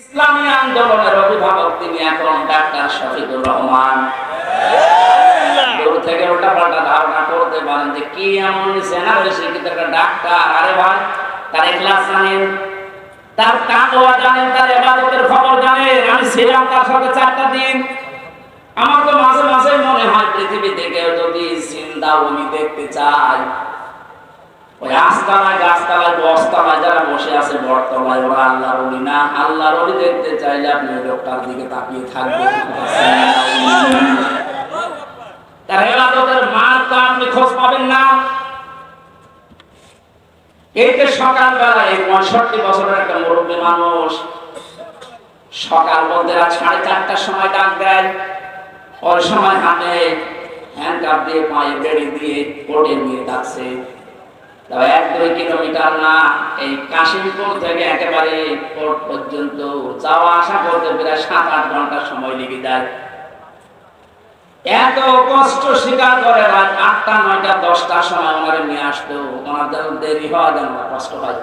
ইসলামী আন্দোলনের অভিভাবক তিনি এখন ডাক্তার শফিকুর রহমান। থেকে উল্টা পাল্টা ধারণা করতে পারেন যে কি এমন সেনা হয়েছে কিন্তু একটা ডাক্তার। আরে ভাই, তার ক্লাস জানেন, তার কাটোয়া জানেন, তার এবাদতের খবর জানেন। আমি ছিলাম তার সাথে চারটা দিন। আমার তো মাঝে মাঝে মনে হয় পৃথিবী থেকে যদি চিন্তা উনি দেখতে চায় ওই আস্তানায় গাছতলায় বস্তানায় যারা বসে আছে বটতলায়, ওরা আল্লাহর অলি না। আল্লাহর অলি দেখতে চাইলে আপনি ওই লোকটার দিকে তাকিয়ে থাকবেন। পঁয়ষট্টি বছরের একটা মুরব্বী মানুষ সকাল বলতে সাড়ে চারটার সময় ডাক দেয়। ওই সময় হাতে হ্যান্ডকাপ দিয়ে পায়ে বেড়ে দিয়ে কোটে নিয়ে ডাকছে। এক দুই কিলোমিটার না, এই কাশিমপুর থেকে একেবারে কোর্ট পর্যন্ত যাওয়া আসা করতে প্রায় সাত আট ঘণ্টা সময় লেগে যায়। এত কষ্ট স্বীকার করে রাত আটটা, নয়টা, দশটার সময় ওনারে নিয়ে আসতো। ওনাদের দেরি হওয়া যেন কষ্ট হয়।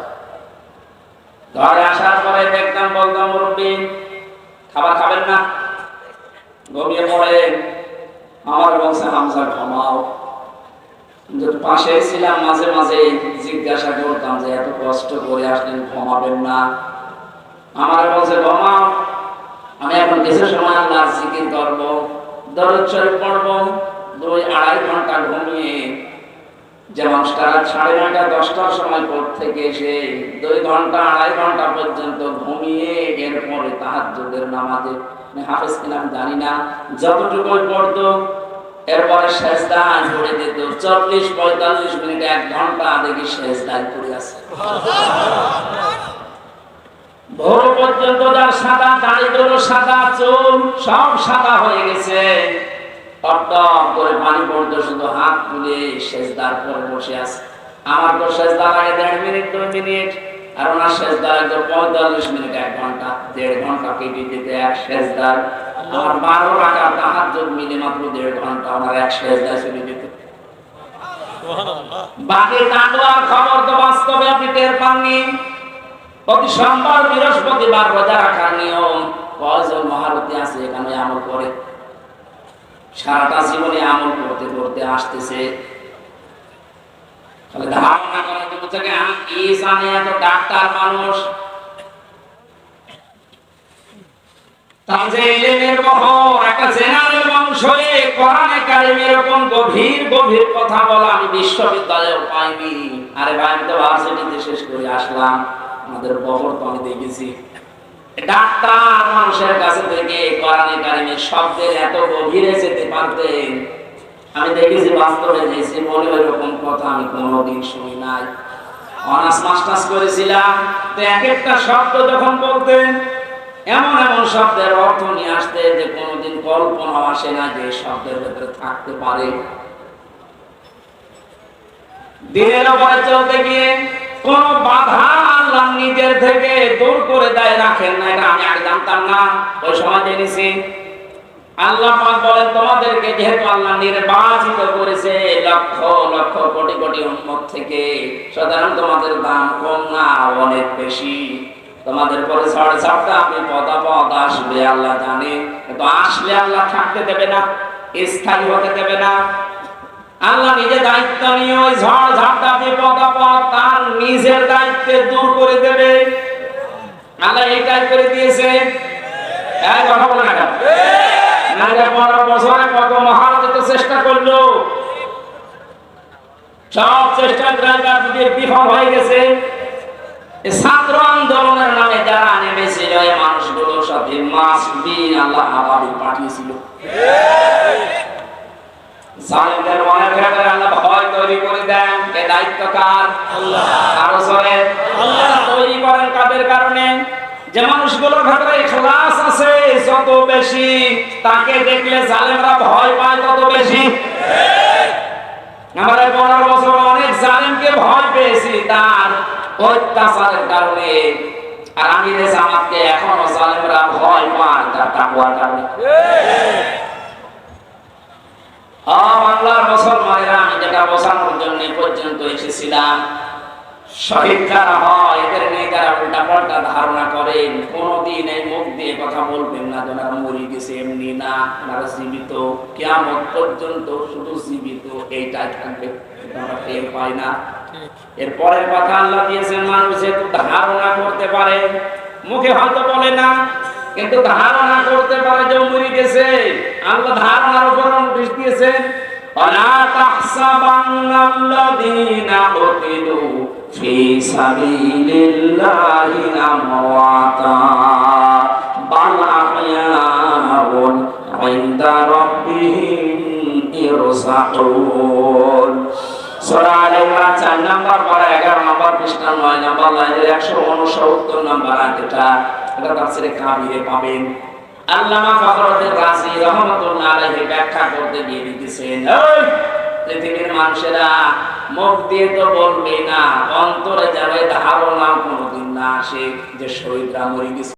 ঘরে আসার পরে দেখতাম, বলতাম, মুরব্বী, খাবার খাবেন না? ঘুমিয়ে পড়েন আমার বলছে হামসা ঘুমাও। কিন্তু পাশে ছিলাম, মাঝে মাঝে জিজ্ঞাসা করতাম যে, এত কষ্ট করে আসলেন ঘুমাবেন না। আমার বলছে আমি এখন কিছু সময় আল্লাহ জিকির করব দুই আড়াই ঘণ্টা ঘুমিয়ে যে মানুষটা সাড়ে নয়টা, দশটার সময় পর থেকে এসে দুই ঘণ্টা, আড়াই ঘণ্টা পর্যন্ত ঘুমিয়ে এরপরে তাহার যুগের নামাজে হাফেজ কিনা আমি জানি না যতটুকু পড়তো এরপরে শেষদায় পড়ে দিত। চল্লিশ, পঁয়তাল্লিশ মিনিট এক ঘণ্টা দেখি শেষদায় পড়ে আছে। ভোর পর্যন্ত যার সাদা দাড়িগুলো সাদা চুল, সব সাদা হয়ে গেছে। টপ টপ করে পানি পড়তো, শুধু হাত তুলে শেষদার পরে বসে আছে। আমার তো শেষদার আগে দেড় মিনিট, দুই মিনিট। আর ওনার পঁয়তাল্লিশ মিনিট এক ঘণ্টা দেড় ঘণ্টা কেটে দিতে এক আমার বারো টাকা তাহার যোগ মিলে মাত্র দেড় ঘণ্টা ওনার এক চলে যেত বাকি খবর তো বাস্তবে আপনি টের পাননি। প্রতি সোমবার বৃহস্পতিবার রোজা রাখার নিয়ম কয়জন মহারতী আছে এখানে আমল করে। সারাটা জীবনে আমল করতে করতে আসতেছে। তাহলে ধারণা করা তো থেকে কি জানে এত ডাক্তার মানুষ। তার যে ইলেমের বহর একটা জেনারেল মানুষ হয়ে কোরআনে কারিমে এরকম গভীর গভীর কথা বলা আমি বিশ্ববিদ্যালয়েও পাইনি। আরে ভাই, আমি তো ভার্সিটিতে শেষ করে আসলাম। আমাদের বহর তো আমি দেখেছি। ডাক্তার মানুষের কাছে থেকে কোরআনে কারিমের শব্দের এত গভীরে যেতে পারতেন। আমি দেখেছি বাস্তবে যে জীবনে এরকম কথা আমি কোনোদিন শুনি নাই। অনার্স, মাস্টার্স করেছিলাম, তো এক একটা শব্দ যখন বলতেন, এমন এমন শব্দের অর্থ নিয়ে আসতে যে কোনোদিন কল্পনা আসে না যে শব্দের ভেতরে থাকতে পারে। দিনের উপরে চলতে গিয়ে কোন বাধা আল্লাহ নিজের থেকে দূর করে দেয়, রাখেন না, এটা আমি আগে জানতাম না, ওই সময় জেনেছি। আল্লাহ পাক বলেন, তোমাদেরকে যেহেতু আল্লাহ নির্বাচিত করেছে, লক্ষ লক্ষ কোটি কোটি উম্মত থেকে সুতরাং তোমাদের দাম কম না, অনেক বেশি। তোমাদের পরে ঝড় ঝাপটা আপনি পদা পদ আসবে, আল্লাহ জানে। কিন্তু আসলে আল্লাহ থাকতে দেবে না, স্থায়ী হতে দেবে না। আল্লাহ নিজে দায়িত্ব নিয়ে ওই ঝড় ঝাপটা বিপদ আপদ তার নিজের দায়িত্বে দূর করে দেবে। আল্লাহ এটাই করে দিয়েছে। এই কথা বলে না কেন? না রে, পনেরো বছরে কত মহারত চেষ্টা করল। সব চেষ্টা বিফল হয়ে গেছে। ছাত্র আন্দোলনের নামে যারা নেমেছিল এই মানুষগুলোর সাথে মাস দিন আল্লাহ আবারই পাঠিয়েছিল। জালিমদের মনের ভেতরে আল্লাহ ভয় তৈরি করে দেন এ দায়িত্ব কার? আল্লাহ। আরও জোরে আল্লাহ। তৈরি করেন কাদের কারণে? যে মানুষগুলোর ভেতরে ইখলাস আছে, যত বেশি তাকে দেখলে জালেমরা ভয় পায়, তত বেশি। আমার পনেরো বছর অনেক জালেমকে ভয় পেয়েছি, তার অত্যাচারের কারণে। আর আমি রে জামাতকে এখনও জালেমরা ভয় পায়, তার তাকুয়ার কারণে। বাংলার মুসলমানেরা, আমি শহীদ যারা হয় এদের নিয়ে যারা উল্টা পাল্টা ধারণা করেন কোনদিন এই মুখ দিয়ে কথা বলবেন না যে ওনারা মরে গেছে এমনি না ওনারা জীবিত কেমন পর্যন্ত শুধু জীবিত এইটাই থাকবে আমরা টের পাই না এর পরের কথা আল্লাহ দিয়েছেন মানুষ যেহেতু ধারণা করতে পারে মুখে হয়তো বলে না কিন্তু ধারণা করতে পারে যে ও মরে গেছে আল্লাহ ধারণার উপর নোটিশ দিয়েছেন ولا تحسبن الذين قتلوا في سبيل الله أمواتا بل أحياء عند ربهم يرزقون সূরা আলে ইমরান 4 নম্বর পড়া 11 নম্বর পৃষ্ঠা 9 নম্বর লাইনের 169 নম্বর আয়াতটা এটা তাফসীরে কাবিরে পাবেন আল্লামা ফখরুদ্দিন রাজি রহমাতুল্লাহ আলাইহি ব্যাখ্যা করতে গিয়ে লিখেছেন এই পৃথিবীর মানুষেরা মুখ দিয়ে তো বলবে না। অন্তরে যাবে ধারণা কোনোদিন না আসে যে শহীদরা মরে গেছে।